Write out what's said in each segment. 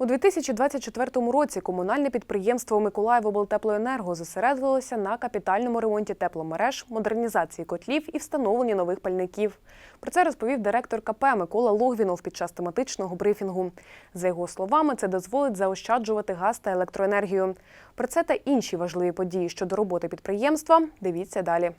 У 2024 році комунальне підприємство Миколаївоблтеплоенерго зосередилося на капітальному ремонті тепломереж, модернізації котлів і встановленні нових пальників. Про це розповів директор КП Микола Логвінов під час тематичного брифінгу. За його словами, це дозволить заощаджувати газ та електроенергію. Про це та інші важливі події щодо роботи підприємства. Дивіться далі.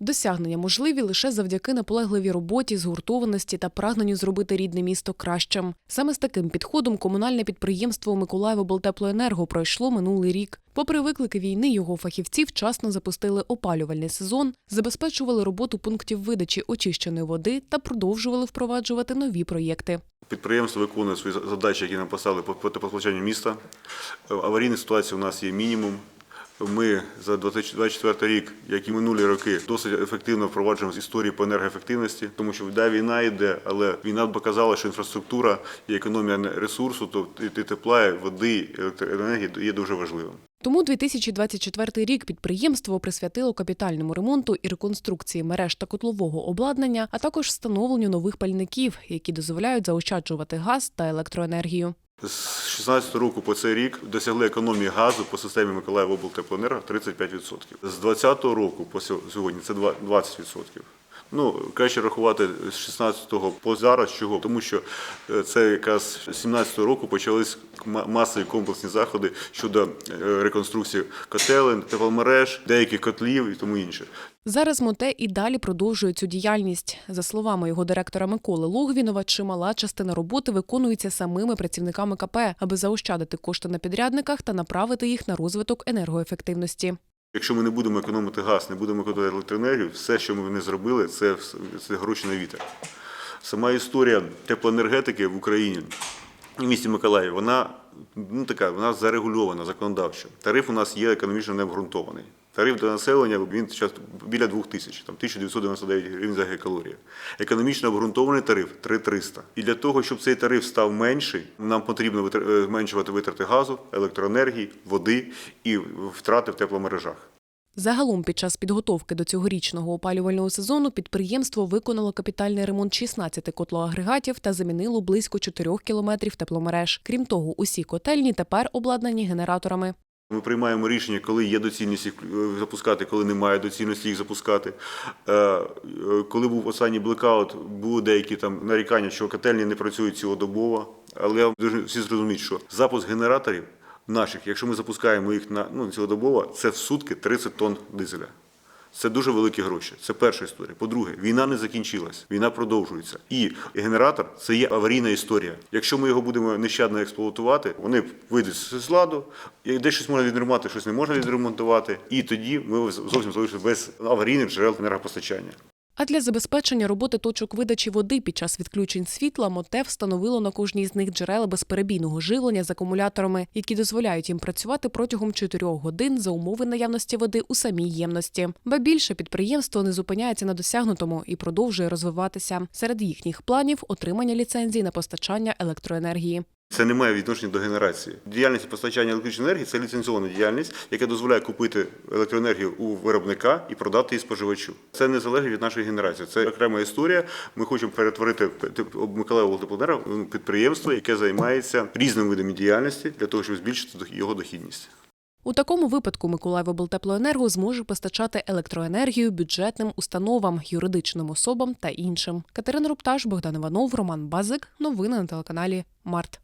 Досягнення можливі лише завдяки наполегливій роботі, згуртованості та прагненню зробити рідне місто кращим. Саме з таким підходом комунальне підприємство Миколаївоблтеплоенерго пройшло минулий рік. Попри виклики війни, його фахівці вчасно запустили опалювальний сезон, забезпечували роботу пунктів видачі очищеної води та продовжували впроваджувати нові проєкти. Підприємство виконує свої задачі, які нам поставили по по теплопостачанню міста. Аварійних ситуацій у нас є мінімум. Ми за 2024 рік, як і минулі роки, досить ефективно впроваджуємо з історії по енергоефективності, тому що да, війна йде, але війна показала, що інфраструктура і економія ресурсу, тобто тепла, води, електроенергії є дуже важливим. Тому 2024 рік підприємство присвятило капітальному ремонту і реконструкції мереж та котлового обладнання, а також встановленню нових пальників, які дозволяють заощаджувати газ та електроенергію. З 2016 року по цей рік досягли економії газу по системі Миколаївоблтеплоенерго 35%. З 2020 року по сьогодні це 20%. Ну, краще рахувати з 16-го по зараз. Чого? Тому що е, це якраз з 17-го року почались масові комплексні заходи щодо е, реконструкції котелень, тепломереж, деяких котлів і тому інше. Зараз МОТЕ і далі продовжує цю діяльність. За словами його директора Миколи Логвінова, чимала частина роботи виконується самими працівниками КП, аби заощадити кошти на підрядниках та направити їх на розвиток енергоефективності. Якщо ми не будемо економити газ, не будемо економити електроенергію, все, що ми не зробили, це, це гроші на вітер. Сама історія теплоенергетики в Україні і місті Миколаїв, вона ну, така, вона зарегульована законодавчо. Тариф у нас є економічно необґрунтований. Тариф для населення він зараз біля 2 тисяч, там 1999 гривень за гекалорію. Економічно обґрунтований тариф 3300. І для того, щоб цей тариф став менший, нам потрібно зменшувати витрати газу, електроенергії, води і втрати в тепломережах. Загалом під час підготовки до цьогорічного опалювального сезону підприємство виконало капітальний ремонт 16 котлоагрегатів та замінило близько 4 кілометрів тепломереж. Крім того, усі котельні тепер обладнані генераторами. Ми приймаємо рішення, коли є доцільність їх е, запускати, коли немає доцільності їх запускати. Е, коли був останній блекаут, були деякі там нарікання, що котельні не працюють цілодобово. Але всі зрозуміють, що запуск генераторів наших, якщо ми запускаємо їх на ну, цілодобово, це в сутки 30 тонн дизеля. Це дуже великі гроші. Це перша історія. По-друге, війна не закінчилась, війна продовжується. І генератор це є аварійна історія. Якщо ми його будемо нещадно експлуатувати, вони вийдуть з ладу, де щось можна відремонтувати, щось не можна відремонтувати. І тоді ми зовсім залишимося без аварійних джерел енергопостачання. А для забезпечення роботи точок видачі води під час відключень світла МОТЕ встановило на кожній з них джерела безперебійного живлення з акумуляторами, які дозволяють їм працювати протягом 4 годин за умови наявності води у самій ємності. Ба більше підприємство не зупиняється на досягнутому і продовжує розвиватися. Серед їхніх планів отримання ліцензії на постачання електроенергії. Це не має відношення до генерації. Діяльність постачання електричної енергії це ліцензована діяльність, яка дозволяє купити електроенергію у виробника і продати її споживачу. Це не залежить від нашої генерації. Це окрема історія. Ми хочемо перетворити Миколаїву теплоенерго підприємство, яке займається різними видами діяльності для того, щоб збільшити його дохідність. У такому випадку Миколаївоблтеплоенерго зможе постачати електроенергію бюджетним установам, юридичним особам та іншим. Катерина Рупташ, Богдан Іванов, Роман Базик. Новини на телеканалі Март.